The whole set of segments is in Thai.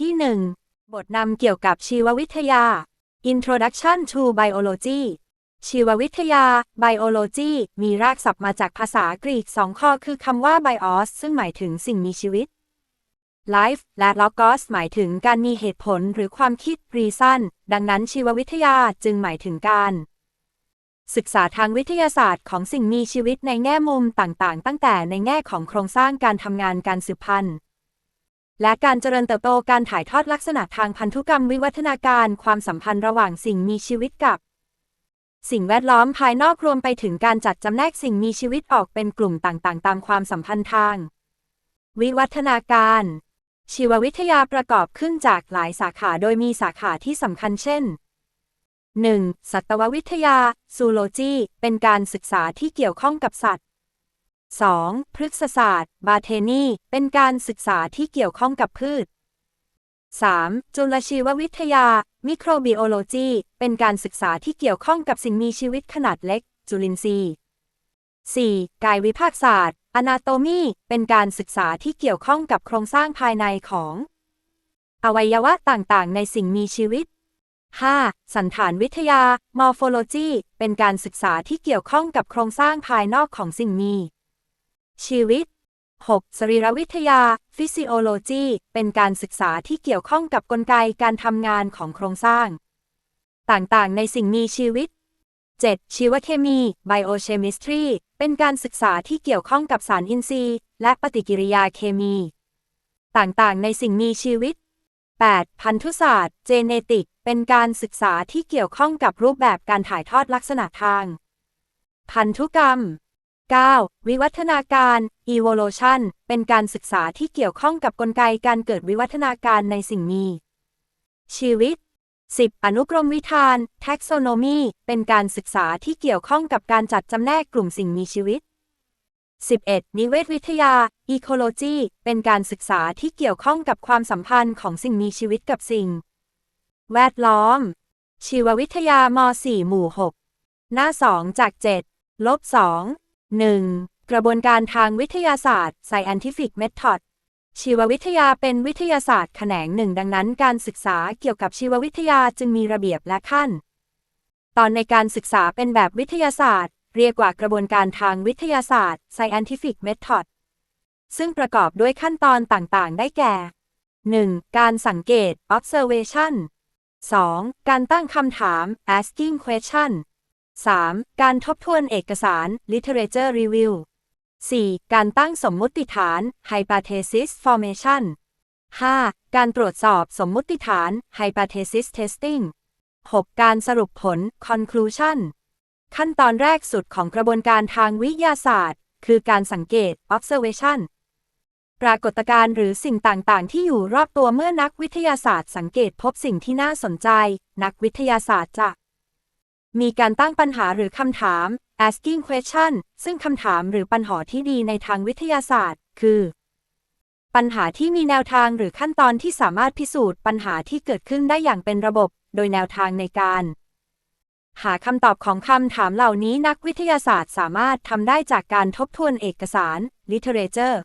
ที่ 1 บทนำเกี่ยวกับชีววิทยา Introduction to Biology ชีววิทยา Biology มีรากศัพท์มาจากภาษากรีกสองข้อคือคำว่า bios ซึ่งหมายถึงสิ่งมีชีวิต life และ logos หมายถึงการมีเหตุผลหรือความคิด reason ดังนั้นชีววิทยาจึงหมายถึงการ ศึกษาทางวิทยาศาสตร์ของสิ่งมีชีวิตในแง่มุมต่างๆ ตั้งแต่ในแง่ของโครงสร้างการทำงานการสืบพันธุ์ และการเจริญเติบโตการถ่ายทอดลักษณะทางพันธุกรรมวิวัฒนาการความสัมพันธ์ระหว่างสิ่งมีชีวิตกับ สิ่งแวดล้อมภายนอกรวมไปถึงการจัดจำแนกสิ่งมีชีวิตออกเป็นกลุ่มต่างๆ ตามความสัมพันธ์ทาง วิวัฒนาการ ชีววิทยาประกอบขึ้นจากหลายสาขาโดยมีสาขาที่สำคัญเช่น 1. สัตววิทยา ซูโลจี เป็นการศึกษาที่เกี่ยวข้องกับสัตว์ 2. พฤกษศาสตร์ บาเทนี เป็นการศึกษาที่เกี่ยวข้องกับพืช 3. จุลชีววิทยา มิโครบิโอโลจี เป็นการศึกษาที่เกี่ยวข้องกับสิ่งมีชีวิตขนาดเล็ก จุลินทรีย์ 4. กายวิภาคศาสตร์ อนาโตมี เป็นการศึกษาที่เกี่ยวข้องกับโครงสร้างภายในของ อวัยวะต่างๆ ในสิ่งมีชีวิต 5. สันฐานวิทยา morphology เป็นการศึกษาที่เกี่ยวข้องกับโครงสร้างภายนอกของสิ่งมี ชีวิต 6. สรีรวิทยา physiology เป็นการศึกษาที่เกี่ยวข้องกับกลไกการทำงานของโครงสร้าง ต่างๆ ในสิ่งมีชีวิต 7. ชีวเคมี biochemistry เป็นการศึกษาที่เกี่ยวข้องกับสารอินทรีย์ และปฏิกิริยาเคมี ต่างๆ ในสิ่งมีชีวิต 8. พันธุศาสตร์เจเนติกเป็นการศึกษาที่เกี่ยวข้องกับรูปแบบการถ่ายทอดลักษณะทาง พันธุกรรม 9. วิวัฒนาการ evolution เป็นการศึกษาที่เกี่ยวข้องกับกลไกการเกิดวิวัฒนาการในสิ่งมี ชีวิต 10. อนุกรมวิธาน taxonomy เป็นการศึกษาที่เกี่ยวข้องกับการจัดจำแนกกลุ่มสิ่งมีชีวิต 11. นิเวศวิทยา ecology เป็นการศึกษาที่เกี่ยวข้องกับความสัมพันธ์ของสิ่งมีชีวิตกับสิ่ง แวดล้อม ชีววิทยาม 4 หมู่ 6 หน้า 2 จาก 7 ลบ 2 1. กระบวนการทางวิทยาศาสตร์ scientific method ชีววิทยาเป็นวิทยาศาสตร์แขนงหนึ่ง ดังนั้นการศึกษาเกี่ยวกับชีววิทยาจึงมีระเบียบและขั้น ตอนในการศึกษาเป็นแบบวิทยาศาสตร์ เรียกว่ากระบวนการทางวิทยาศาสตร์ scientific method ซึ่งประกอบด้วยขั้นตอนต่างๆ ได้แก่ 1. การสังเกต observation 2. การตั้งคำถาม asking question 3. การทบทวนเอกสาร literature review 4. การตั้งสมมุติฐาน hypothesis formation 5. การตรวจสอบสมมุติฐาน hypothesis testing 6. การสรุปผล conclusion ขั้นตอนแรกสุดของกระบวนการทางวิทยาศาสตร์ คือการสังเกต observation ปรากฏการณ์หรือสิ่งต่างๆ ที่อยู่รอบตัวเมื่อนักวิทยาศาสตร์สังเกตพบสิ่งที่น่าสนใจ นักวิทยาศาสตร์จะ มีการตั้งปัญหาหรือคำถาม asking question ซึ่งคำถามหรือปัญหาที่ดีในทางวิทยาศาสตร์ คือ ปัญหาที่มีแนวทางหรือขั้นตอนที่สามารถพิสูจน์ปัญหาที่เกิดขึ้นได้อย่างเป็นระบบ โดยแนวทางในการ หาคำตอบของคำถามเหล่านี้นักวิทยาศาสตร์สามารถทำได้จากการทบทวนเอกสาร literature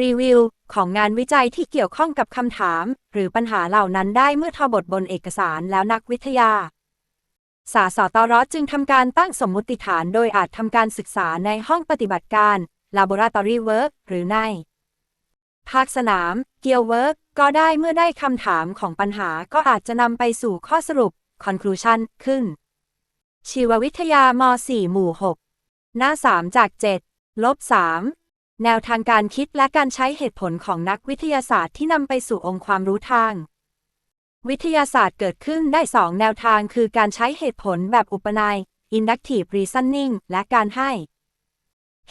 รีวิวของงานวิจัยที่เกี่ยวข้องกับคำถาม หรือปัญหาเหล่านั้นได้เมื่อทบทบนเอกสารแล้วนักวิทยา สาสตรจึงทำการตั้งสมมุติฐานโดยอาจทำการศึกษาในห้องปฏิบัติการ laboratory work หรือใน ภาคสนามเกียวเวิร์กก็ได้เมื่อได้คำถามของปัญหาก็อาจจะนำไปสู่ข้อสรุป conclusion ขึ้น ชีววิทยาม4หมู่ 6 หน้า 3 จาก 7 ลบ 3 แนวทางการคิดและการใช้เหตุผลของนักวิทยาศาสตร์ที่นำไปสู่องค์ความรู้ทาง วิทยาศาสตร์เกิดขึ้นได้สองแนวทางคือการใช้เหตุผลแบบอุปนัย inductive reasoning และการให้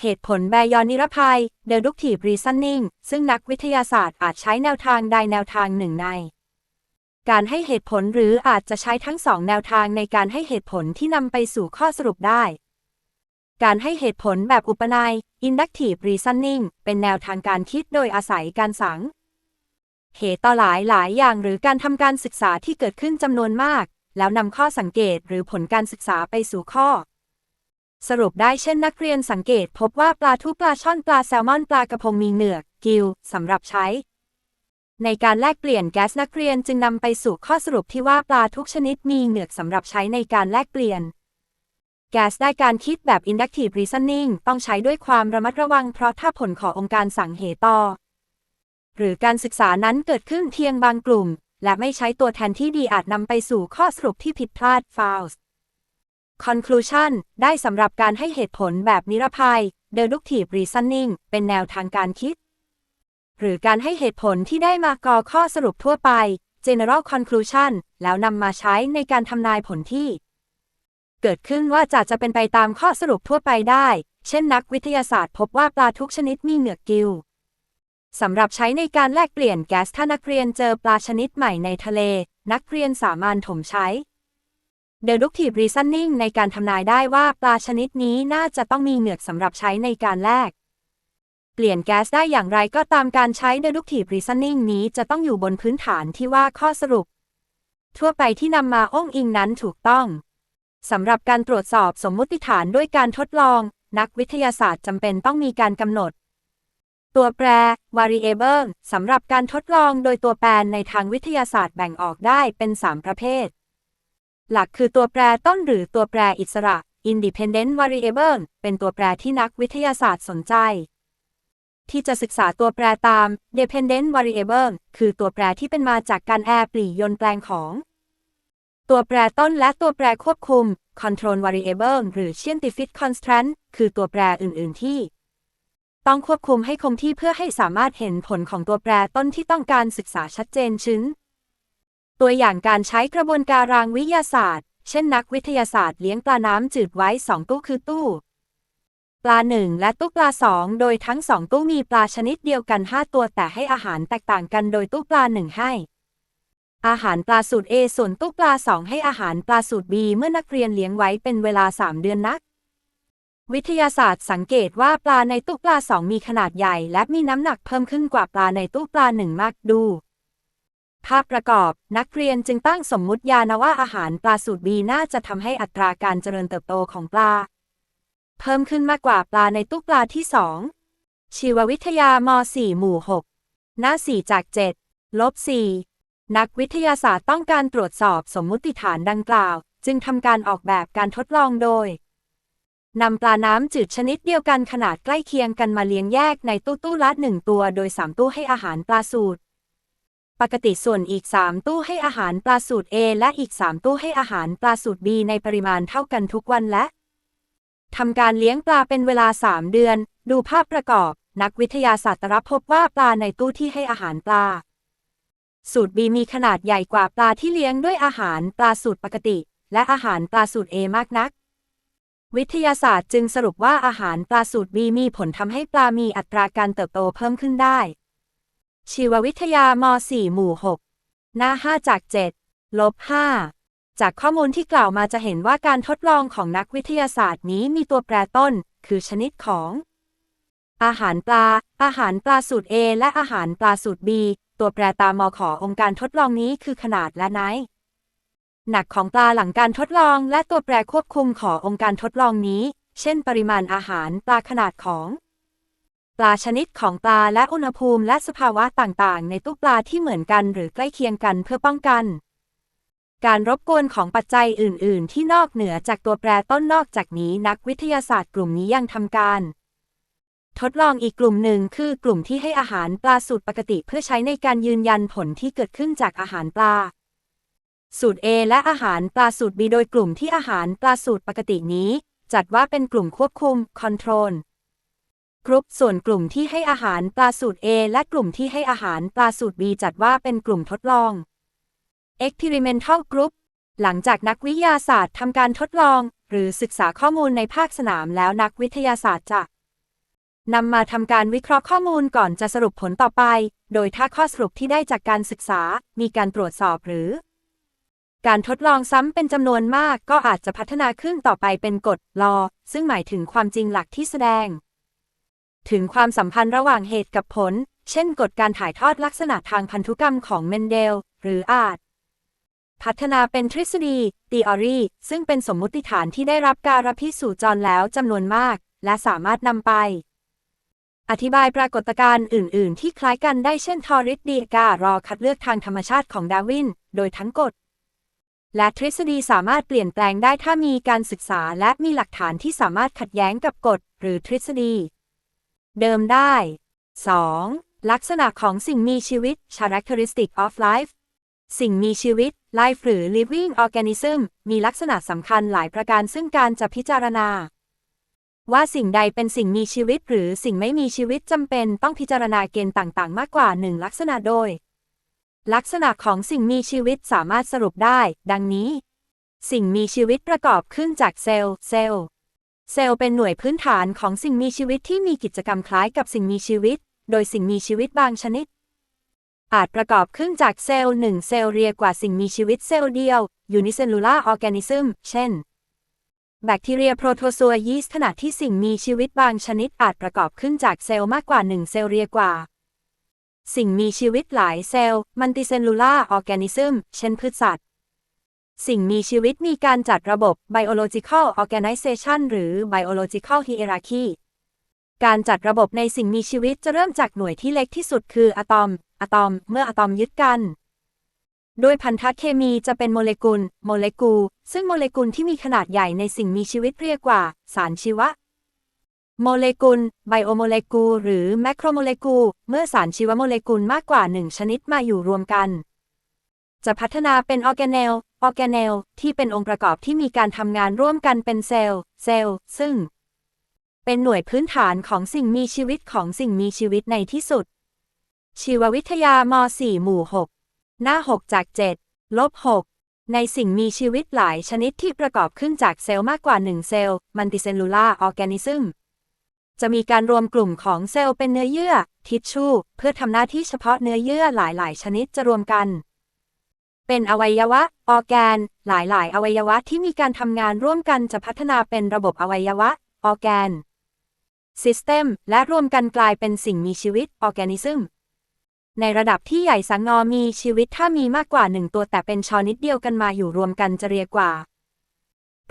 เหตุผลแบบยอนิรภัย deductive reasoning ซึ่งนักวิทยาศาสตร์อาจใช้แนวทางใดแนวทางหนึ่งใน การให้เหตุผลหรืออาจจะใช้ทั้งสองแนวทางในการให้เหตุผลที่นำไปสู่ข้อสรุปได้ การให้เหตุผลแบบอุปนัย inductive reasoning เป็นแนวทางการคิดโดยอาศัยการสัง เหตุต่อหลายหลายอย่างหรือการทำการศึกษาที่เกิดขึ้นจำนวนมาก แล้วนำข้อสังเกตหรือผลการศึกษาไปสู่ข้อ สรุปได้เช่นนักเรียนสังเกต พบว่าปลาทูปลาช่อนปลาแซลมอนปลากระพงมีเหนือก กิลสำหรับใช้ ในการแลกเปลี่ยนแก๊สนักเรียนจึงนำไปสู่ข้อสรุปที่ว่าปลาทุกชนิดมีเหงือกสำหรับใช้ในการแลกเปลี่ยนแก๊สได้การคิดแบบ inductive reasoning ต้องใช้ด้วยความระมัดระวังเพราะถ้าผลขององค์การสั่งเหตุต่อ หรือการศึกษานั้นเกิดขึ้นเพียงบางกลุ่ม และไม่ใช้ตัวแทนที่ดีอาจนำไปสู่ข้อสรุปที่ผิดพลาด false conclusion ได้สำหรับการให้เหตุผลแบบนิรภัย deductive reasoning เป็นแนวทางการคิด หรือการให้เหตุผลที่ได้มากอข้อสรุปทั่วไป general conclusion แล้วนำมาใช้ในการทำนายผลที่ เกิดขึ้นว่าจะจะเป็นไปตามข้อสรุปทั่วไปได้ เช่นนักวิทยาศาสตร์พบว่าปลาทุกชนิดมีเหงือกกิล สำหรับใช้ในการแลกเปลี่ยนแก๊สถ้านักเรียนเจอปลาชนิดใหม่ในทะเล นักเรียนสามารถถมใช้ deductive reasoning ในการทำนายได้ว่าปลาชนิดนี้น่าจะต้องมีเหงือกสำหรับใช้ในการแลก เปลี่ยนแก๊สได้อย่างไรก็ตามการใช้ deductive reasoning นี้จะต้องอยู่บนพื้นฐานที่ว่าข้อสรุป ทั่วไปที่นำมาอ้างอิงนั้นถูกต้อง สำหรับการตรวจสอบสมมุติฐานด้วยการทดลอง นักวิทยาศาสตร์จำเป็นต้องมีการกำหนด ตัวแปร variable สำหรับการทดลองโดยตัวแปรในทางวิทยาศาสตร์แบ่งออกได้เป็น 3 ประเภท หลักคือตัวแปรต้นหรือตัวแปรอิสระ independent variable เป็นตัวแปรที่นักวิทยาศาสตร์สนใจ ที่จะศึกษาตัวแปรตาม dependent variable คือตัวแปรที่เป็นมาจากการแอร์ปลียนแปลงของ ตัวแปรต้นและตัวแปรควบคุม control variable หรือ scientific constraint คือตัวแปรอื่น ๆ ที่ ต้องควบคุมให้คงที่เพื่อให้สามารถเห็นผลของตัวแปรต้นที่ต้องการศึกษาชัดเจนชื้น ตัวอย่างการใช้กระบวนการรางวิทยาศาสตร์ เช่นนักวิทยาศาสตร์เลี้ยงปลาน้ำจืดไว้ 2 ตู้คือตู้ ปลา 1 และตู้ปลา 2 โดยทั้ง 2 ตู้มีปลาชนิดเดียวกัน 5 ตัวแต่ให้อาหารแตกต่างกันโดยตู้ปลา 1 ให้อาหารปลาสูตร A ส่วนตู้ปลา 2 ให้อาหารปลาสูตร B เมื่อนักเรียนเลี้ยงไว้เป็นเวลา 3 เดือนนัก วิทยาศาสตร์สังเกตว่าปลาในตู้ปลา 2 มีขนาดใหญ่ และมีน้ำหนักเพิ่มขึ้นกว่าปลาในตู้ปลา 1 มากดู ภาพประกอบนักเรียนจึงตั้งสมมุติญาณว่าอาหารปลาสูตร B น่าจะทำให้อัตราการเจริญเติบโตของปลา เพิ่มขึ้นมากกว่าปลาในตู้ปลาที่ 2 ชีววิทยาม4หมู่ 6 หน้า 4 จาก 7 ลบ 4 นักวิทยาศาสตร์ต้องการตรวจสอบสมมุติฐานดังกล่าว จึงทำการออกแบบการทดลองโดย นำปลาน้ำจืดชนิดเดียวกันขนาดใกล้เคียงกันมาเลี้ยงแยกในตู้ตู้ละหนึ่งตัวโดย 3 ตู้ให้อาหารปลาสูตร ปกติส่วนอีก 3 ตู้ให้อาหารปลาสูตร A และอีก 3 ตู้ให้อาหารปลาสูตร B ในปริมาณเท่ากันทุกวันและทำการเลี้ยงปลาเป็นเวลา 3 เดือน ดูภาพประกอบ นักวิทยาศาสตร์รับพบว่าปลาในตู้ที่ให้อาหารปลา สูตร B มีขนาดใหญ่กว่าปลาที่เลี้ยงด้วยอาหารปลาสูตรปกติ และอาหารปลาสูตร A มากนัก วิทยาศาสตร์จึงสรุปว่าอาหารปลาสูตร B มีผลทำให้ปลามีอัตราการเติบโตเพิ่มขึ้นได้ ชีววิทยาม4หมู่ 6 หน้า 5 จาก 7 ลบ 5 จากข้อมูลที่กล่าวมาจะเห็นว่าการทดลองของนักวิทยาศาสตร์นี้มีตัวแปรต้น คือชนิดของ อาหารปลา อาหารปลาสูตร A และอาหารปลาสูตร B ตัวแปรตามมขอองค์การทดลองนี้คือขนาดและไนท์ หนักของปลาหลังการทดลอง และตัวแปรควบคุมขององค์การทดลองนี้ เช่น ปริมาณอาหารปลาขนาดของ ปลาชนิดของปลาและอุณหภูมิและสภาวะต่างๆ ในตู้ปลาที่เหมือนกันหรือใกล้เคียงกันเพื่อป้องกัน การรบกวนของปัจจัยอื่น ๆ ที่นอกเหนือจากตัวแปรต้นนอกจากนี้นักวิทยาศาสตร์กลุ่มนี้ยังทำการ ทดลองอีกกลุ่มหนึ่งคือกลุ่มที่ให้อาหารปลาสูตรปกติเพื่อใช้ในการยืนยันผลที่เกิดขึ้นจากอาหารปลา สูตร A และอาหารปลาสูตร B โดยกลุ่มที่อาหารปลาสูตรปกตินี้ จัดว่าเป็นกลุ่มควบคุม control กรุ๊ปส่วนกลุ่มที่ให้อาหารปลาสูตร A และกลุ่มที่ให้อาหารปลาสูตร B จัดว่าเป็นกลุ่มทดลอง experimental group หลังจากนักวิทยาศาสตร์ทำการทดลอง หรือศึกษาข้อมูลในภาคสนามแล้วนักวิทยาศาสตร์จะนำมาทำการวิเคราะห์ข้อมูลก่อนจะสรุปผลต่อไป โดยถ้าข้อสรุปที่ได้จากการศึกษา มีการตรวจสอบหรือ การทดลองซ้ำเป็นจำนวนมากก็อาจจะพัฒนาขึ้นต่อไปเป็นกฎ law ซึ่งหมายถึงความจริงหลักที่แสดง ถึงความสัมพันธ์ระหว่างเหตุกับผล เช่นกฎการถ่ายทอดลักษณะทางพันธุกรรมของเมนเดล หรืออาจ พัฒนาเป็นทฤษฎี theory ซึ่งเป็นสมมุติฐานที่ได้รับการพิสูจน์จรแล้วจำนวนมาก และสามารถนำไป อธิบายปรากฏการณ์อื่น ๆ ที่คล้ายกันได้เช่นทอริสดีการอคัดเลือกทางธรรมชาติของดาวิน โดยทั้งกฎ และทฤษฎีสามารถเปลี่ยนแปลงได้ถ้ามีการศึกษาและมีหลักฐานที่สามารถขัดแย้งกับกฎ หรือทฤษฎี เดิมได้ 2. ลักษณะของสิ่งมีชีวิต characteristic of life สิ่งมีชีวิต life หรือ living organism มีลักษณะสำคัญหลายประการซึ่งการจะพิจารณา ว่าสิ่งใดเป็นสิ่งมีชีวิตหรือสิ่งไม่มีชีวิตจำเป็นต้องพิจารณาเกณฑ์ต่าง ๆ มากกว่าหนึ่งลักษณะโดย ลักษณะของสิ่งมีชีวิตสามารถสรุปได้ ดังนี้ สิ่งมีชีวิตประกอบขึ้นจากเซลล์ เซลล์ เซลล์เป็นหน่วยพื้นฐานของสิ่งมีชีวิตที่มีกิจกรรมคล้ายกับสิ่งมีชีวิต โดยสิ่งมีชีวิตบางชนิด อาจประกอบขึ้นจากเซลล์หนึ่งเซลล์เรียกว่าสิ่งมีชีวิตเซลล์เดียว unicellular organism เช่น แบคทีเรียโปรโตซัวยีสต์ขณะที่สิ่งมีชีวิตบางชนิดอาจประกอบขึ้นจากเซลล์มากกว่าหนึ่งเซลล์เรียกว่า สิ่งมีชีวิตหลายเซลล์มัลติเซลลูลาร์ออร์แกนิซึมเช่นพืชสัตว์ สิ่งมีชีวิตมีการจัดระบบ biological organization หรือ biological hierarchy การจัดระบบในสิ่งมีชีวิตจะเริ่มจากหน่วยที่เล็กที่สุดคืออะตอม อะตอม เมื่ออะตอมยึดกัน โดยพันธะเคมีจะเป็นโมเลกุล โมเลกุลซึ่งโมเลกุลที่มีขนาดใหญ่ในสิ่งมีชีวิตเรียกว่า สารชีวะ โมเลกุล ไบโอโมเลกุล หรือแมคโครโมเลกุล เมื่อสารชีวโมเลกุลมากกว่าหนึ่งชนิดมาอยู่รวมกัน จะพัฒนาเป็นออร์แกเนล ออร์แกเนล ที่เป็นองค์ประกอบที่มีการทำงานร่วมกันเป็นเซลล์ เซลล์ ซึ่ง เป็นหน่วยพื้นฐานของสิ่งมีชีวิตของสิ่งมีชีวิตในที่สุด ชีววิทยาม4หมู่ 6 หน้า 6 จาก 7 ลบ 6 ในสิ่งมีชีวิตหลายชนิดที่ประกอบขึ้นจากเซลล์มากกว่า 1 เซลล์ มัลติเซลลูลาร์ออร์แกนิซึม จะมีการรวมกลุ่มของเซลล์เป็นเนื้อเยื่อ ทิชชู่ เพื่อทำหน้าที่เฉพาะเนื้อเยื่อหลายๆ ชนิดจะรวมกัน เป็นอวัยวะ ออแกน หลายๆ อวัยวะที่มีการทำงานร่วมกันจะพัฒนาเป็นระบบอวัยวะ ออแกน ซิสเต็ม และรวมกันกลายเป็นสิ่งมีชีวิต ออแกนิซึม ในระดับที่ใหญ่สังงอมีชีวิตถ้ามีมากกว่าหนึ่งตัวแต่เป็นชนิดเดียวกันมาอยู่รวมกันจะเรียกว่า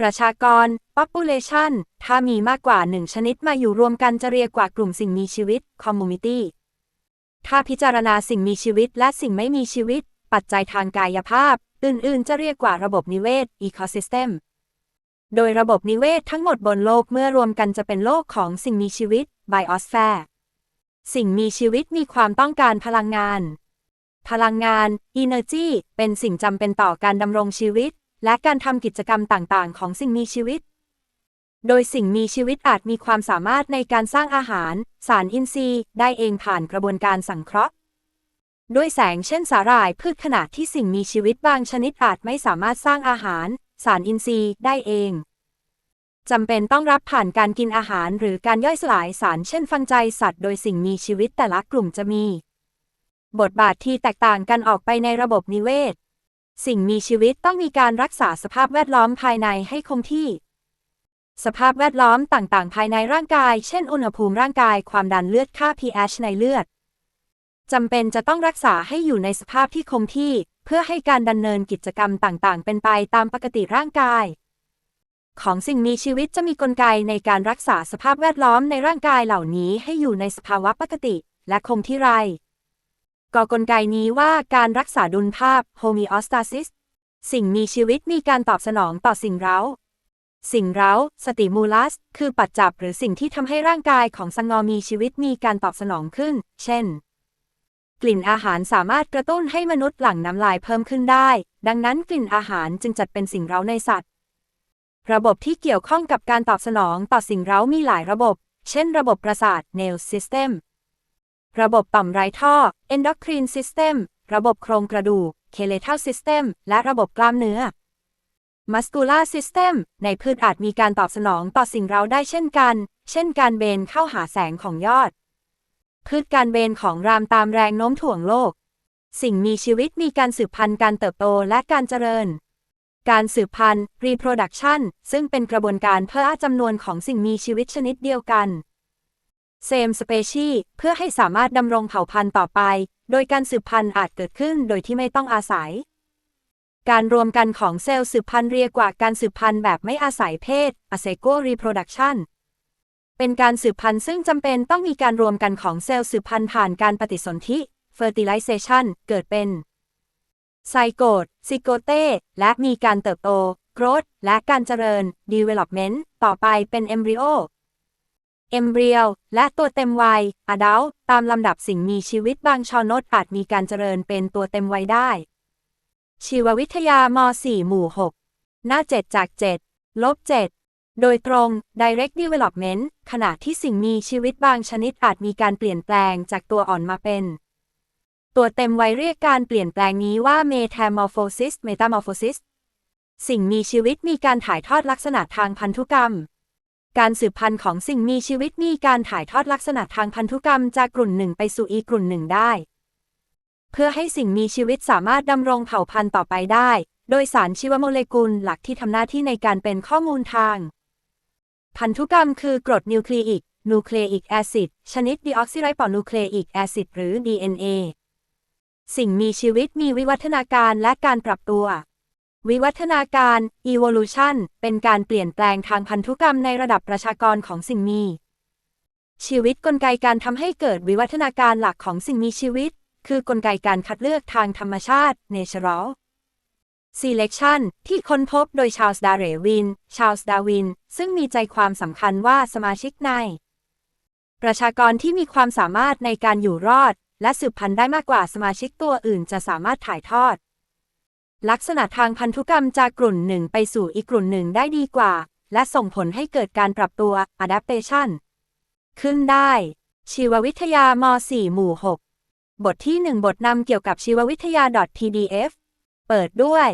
ประชากร population ถ้ามีมากกว่าหนึ่งชนิดมาอยู่รวมกันจะเรียกว่ากลุ่มสิ่งมีชีวิต community ถ้าพิจารณาสิ่งมีชีวิตและสิ่งไม่มีชีวิต ปัจจัยทางกายภาพ อื่น ๆ จะเรียกว่าระบบนิเวศ ecosystem โดยระบบนิเวศทั้งหมดบนโลกเมื่อรวมกันจะเป็นโลกของสิ่งมีชีวิต biosphere สิ่งมีชีวิตมีความต้องการพลังงาน พลังงาน energy เป็นสิ่งจำเป็นต่อการดำรงชีวิต และการทำกิจกรรมต่างๆ ของสิ่งมีชีวิต โดยสิ่งมีชีวิตอาจมีความสามารถในการสร้างอาหาร สารอินทรีย์ ได้เองผ่านกระบวนการสังเคราะห์ ด้วยแสงเช่นสาหร่ายพืชขนาดที่สิ่งมีชีวิตบางชนิดอาจไม่สามารถสร้างอาหาร สารอินทรีย์ได้เองจำเป็นต้องรับผ่านการกินอาหารหรือการย่อยสลายสารเช่นฟังใจสัตว์โดยสิ่งมีชีวิตแต่ละกลุ่มจะมี บทบาทที่แตกต่างกันออกไปในระบบนิเวศ สิ่งมีชีวิตต้องมีการรักษาสภาพแวดล้อมภายในให้คงที่ สภาพแวดล้อมต่างๆ ภายในร่างกาย เช่น อุณหภูมิร่างกาย ความดันเลือด ค่า pH ในเลือด จำเป็นจะต้องรักษาให้อยู่ในสภาพที่คงที่ เพื่อให้การดำเนินกิจกรรมต่างๆ เป็นไปตามปกติร่างกาย ของสิ่งมีชีวิตจะมีกลไกในการรักษาสภาพแวดล้อมในร่างกายเหล่านี้ให้อยู่ในสภาวะปกติ และคงที่ไร ก่อกลไกนี้ว่าการรักษาดุลภาพ homeostasis สิ่งมีชีวิตมีการตอบสนองต่อสิ่งเร้า สิ่งเร้า สติมูลัส คือปัจจับหรือสิ่งที่ทำให้ร่างกายของสังงอมีชีวิตมีการตอบสนองขึ้น เช่น กลิ่นอาหารสามารถกระตุ้นให้มนุษย์หลั่งน้ำลายเพิ่มขึ้นได้ ดังนั้นกลิ่นอาหารจึงจัดเป็นสิ่งเร้าในสัตว์ ระบบที่เกี่ยวข้องกับการตอบสนองต่อสิ่งเร้ามีหลายระบบ เช่น ระบบประสาท Nerve System ระบบต่อมไร้ท่อ Endocrine System ระบบโครงกระดูก Skeletal System และระบบกล้ามเนื้อ Muscular System ในพืชอาจมีการตอบสนองต่อสิ่งเร้าได้เช่นกัน เช่นการเบนเข้าหาแสงของยอด พืชการเบนของรามตามแรงโน้มถ่วงโลก สิ่งมีชีวิตมีการสืบพันธุ์การเติบโตและการเจริญ การสืบพันธุ์ reproduction ซึ่งเป็นกระบวนการเพิ่มจำนวนของสิ่งมีชีวิตชนิดเดียวกัน same species เพื่อให้สามารถดำรงเผ่าพันธุ์ต่อไป โดยการสืบพันธุ์อาจเกิดขึ้นโดยที่ไม่ต้องอาศัย การรวมกันของเซลล์สืบพันธุ์เรียกว่าการสืบพันธุ์แบบไม่อาศัยเพศ asexual reproduction เป็นการสืบพันธุ์ซึ่งจำเป็นต้องมีการรวมกันของเซลล์สืบพันธุ์ผ่านการปฏิสนธิ fertilization เกิดเป็นไซโกตซิโกเตและมีการเติบโต growth และการเจริญ development ต่อไปเป็น embryo เอมเบรียลและตัวเต็มวัย adult ตามลำดับสิ่งมีชีวิตบางชอนดอาจมีการเจริญเป็นตัวเต็มวัยได้ ชีววิทยาม .4 หมู่ 6 หน้า 7 จาก 7 ลบ 7 โดยตรง direct development ขณะที่สิ่งมีชีวิตบางชนิดอาจมีการเปลี่ยนแปลงจากตัวอ่อนมาเป็น ตัวเต็มวัยเรียกการเปลี่ยนแปลงนี้ว่า metamorphosis metamorphosis สิ่งมีชีวิตมีการถ่ายทอดลักษณะทางพันธุกรรม การสืบพันธุ์ของสิ่งมีชีวิตมีการถ่ายทอดลักษณะทางพันธุกรรมจากกลุ่มหนึ่งไปสู่อีกกลุ่มหนึ่งได้ เพื่อให้สิ่งมีชีวิตสามารถดำรงเผ่าพันธุ์ต่อไปได้ โดยสารชีวโมเลกุลหลักที่ทำหน้าที่ในการเป็นข้อมูลทาง พันธุกรรมคือกรดนิวคลีอิกนูเคลีอิกแอซิดชนิดดีออกซิไรบอนูเคลีอิกแอซิดหรือ DNA สิ่งมีชีวิตมีวิวัฒนาการและการปรับตัว วิวัฒนาการ evolution เป็นการเปลี่ยนแปลงทางพันธุกรรมในระดับประชากรของสิ่งมี ชีวิตกลไกการทำให้เกิดวิวัฒนาการหลักของสิ่งมีชีวิต คือกลไกการคัดเลือกทางธรรมชาติ natural selection ที่ค้นพบโดยชาลส์ดาเรวิน ชาลส์ดาวิน ซึ่งมีใจความสำคัญว่าสมาชิกใน ประชากรที่มีความสามารถในการอยู่รอด และสืบพันธุ์ได้มากกว่าสมาชิกตัวอื่นจะสามารถถ่ายทอด ลักษณะทางพันธุกรรมจากกลุ่มหนึ่งไปสู่อีกกลุ่มหนึ่งได้ดีกว่า และส่งผลให้เกิดการปรับตัว adaptation ขึ้นได้ ชีววิทยาม .4 หมู่ 6 บทที่ 1 บทนำเกี่ยวกับชีววิทยา .pdf เปิดด้วย